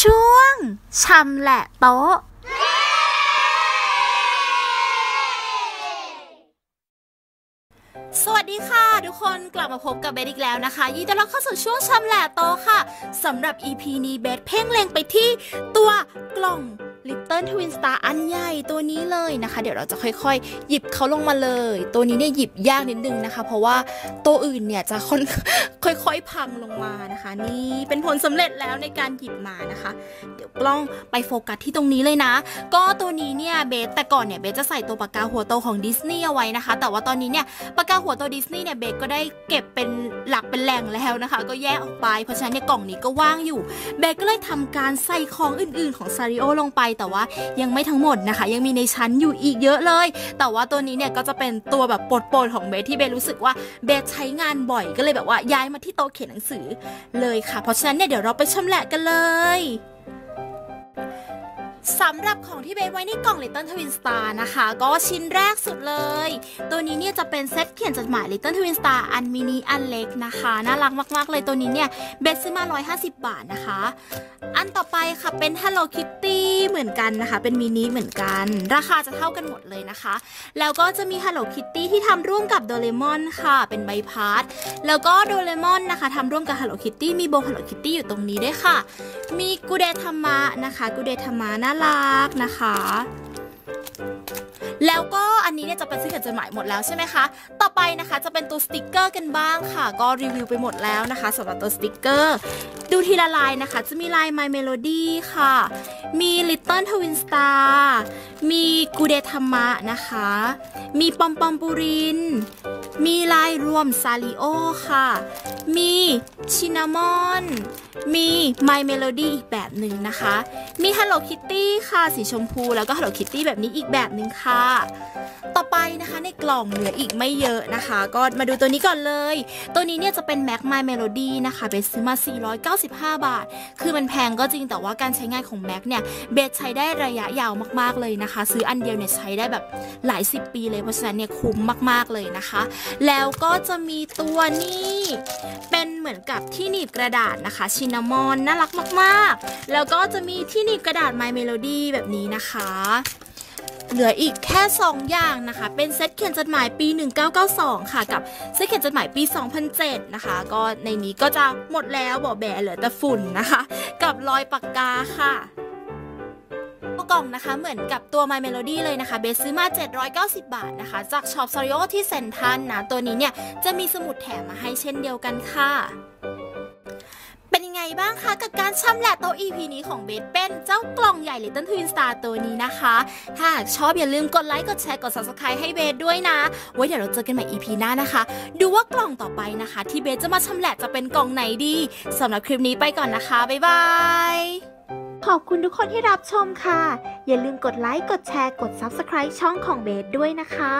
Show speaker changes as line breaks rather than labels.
ช่วงชำแหละโต๊ะ สวัสดีค่ะ ทุกคนกลับมาพบกับเบสอีกแล้วนะคะ ยินดีต้อนรับเข้าสู่ช่วงชำแหละโต๊ะค่ะสำหรับ EP นี้เบสเพ่งเล็งไปที่ตัวกล่อง Little Twin Star อันใหญ่ตัวนี้เลยนะคะ เดี๋ยวเราจะค่อยๆ หยิบเขาลงมาเลย ตัวนี้เนี่ยหยิบยากนิดนึงนะคะ เพราะว่าตัวอื่นเนี่ยจะค่อนค่อยๆ พังลงมานะคะ นี่เป็นผลสำเร็จแล้วในการหยิบมานะคะ เดี๋ยวกล้องไปโฟกัสที่ตรงนี้เลยนะ ก็ตัวนี้เนี่ยเบสแต่ก่อนเนี่ยเบสจะใส่ตัวปากกาหัวโตของดิสนีย์เอาไว้นะคะ แต่ว่าตอนนี้เนี่ยปากกาหัวโตดิสนีย์เนี่ยเบสก็ได้เก็บเป็นหลักเป็นแหล่งแล้วนะคะ ก็แยกออกไปเพราะฉะนั้นเนี่ยกล่องนี้ก็ว่างอยู่ เบสก็เลยทำการใส่ของอื่น ๆ ของซาริโอลงไปแต่ว่ายังไม่ทั้งหมดนะคะ ยังมีในชั้นอยู่อีกเยอะเลย แต่ว่าตัวนี้เนี่ยก็จะเป็นตัวแบบโปรดๆของเบสที่เบสรู้สึกว่าเบสใช้งานบ่อยก็เลยแบบว่าย้ายมาที่โต๊ะเขียนหนังสือเลยค่ะ เพราะฉะนั้นเนี่ยเดี๋ยวเราไปชำแหละกันเลย สำหรับของที่เบสไว้ในกล่อง Little Twin Star นะคะ ก็ชิ้นแรกสุดเลย ตัวนี้เนี่ยจะเป็นเซตเขียนจดหมาย Little Twin Star อันมินิอันเล็กนะคะ น่ารักมาก ๆ เลยตัวนี้เนี่ยเบสซื้อมา 150 บาทนะคะ อันต่อไปค่ะเป็น Hello Kitty เหมือนกันนะคะ เป็นมินิเหมือนกัน ราคาจะเท่ากันหมดเลยนะคะ แล้วก็จะมี Hello Kitty ที่ทำร่วมกับโดเรมอนค่ะ เป็นใบพัดแล้วก็โดเรมอนนะคะทำร่วมกับ Hello Kitty มีโบ Hello Kitty อยู่ตรงนี้ด้วยค่ะ มีกูเดธรรมะนะคะกูเดธรรมะน่ารักนะคะ แล้วก็อันนี้เนี่ยจะเป็นซื้อเขียนจดหมายหมดแล้วใช่ไหมคะ ต่อไปนะคะจะเป็นตัวสติกเกอร์กันบ้างค่ะ ก็รีวิวไปหมดแล้วนะคะสำหรับตัวสติกเกอร์ ดูทีละลายนะคะ จะมีลาย My Melody ค่ะ มี Little Twin Star มีกูเดธรรมะนะคะ มีปอมปอมปูริน มีลายรวมซาริโอค่ะ มีชินามอน มี My Melody อีกแบบหนึ่งนะคะ มี Hello Kitty ค่ะสีชมพู แล้วก็ Hello Kitty แบบนี้อีกแบบหนึ่งค่ะต่อไปนะคะในกล่องเหลืออีกไม่เยอะนะคะ ก็มาดูตัวนี้ก่อนเลย ตัวนี้เนี่ยจะเป็น Mac My Melody นะคะเบสซื้อมา 495 บาท คือมันแพงก็จริงแต่ว่าการใช้งานของ Mac เนี่ยเบสใช้ได้ระยะยาวมากๆเลยนะคะ ซื้ออันเดียวเนี่ยใช้ได้แบบหลายสิบปีเลยเพราะฉะนั้นเนี่ยคุ้มมาก ๆเลยนะคะ แล้วก็จะมีตัวนี้เป็นเหมือนกับที่หนีบกระดาษนะคะชินามอนน่ารักมาก ๆ แล้วก็จะมีที่หนีบกระดาษ My Melody แบบนี้นะคะ เหลืออีกแค่ 2 อย่างนะคะ เป็นเซตเขียนจดหมายปี 1992 ค่ะ กับเซตเขียนจดหมายปี 2007 นะคะ ก็ในนี้ก็จะหมดแล้วบอแบเหลือแต่ฝุ่นนะคะ กับรอยปากกาค่ะกล่องนะคะเหมือนกับตัว My Melody เลยนะคะ เบสซื้อมา 790 บาทนะคะ จากช็อปซาริโอที่เซนทันนะ ตัวนี้เนี่ยจะมีสมุดแถมมาให้เช่นเดียวกันค่ะ บ้างคะกับการชำแหละโต๊ะ EP นี้ของเบสเป็นเจ้ากล่องใหญ่ Little Twin Star ตัวนี้นะคะ ถ้าหากชอบอย่าลืมกดไลค์กดแชร์กด Subscribe ให้เบสด้วยนะ ไว้เดี๋ยวเราเจอกันใหม่ EP หน้านะคะ ดูว่ากล่องต่อไปนะคะ ที่เบสจะมาชำแหละจะเป็นกล่องไหนดีสำหรับคลิปนี้ไปก่อนนะคะ บ๊ายบาย
ขอบคุณทุกคนที่รับชมค่ะ อย่าลืมกดไลค์กดแชร์กด Subscribe ช่องของเบสด้วยนะคะ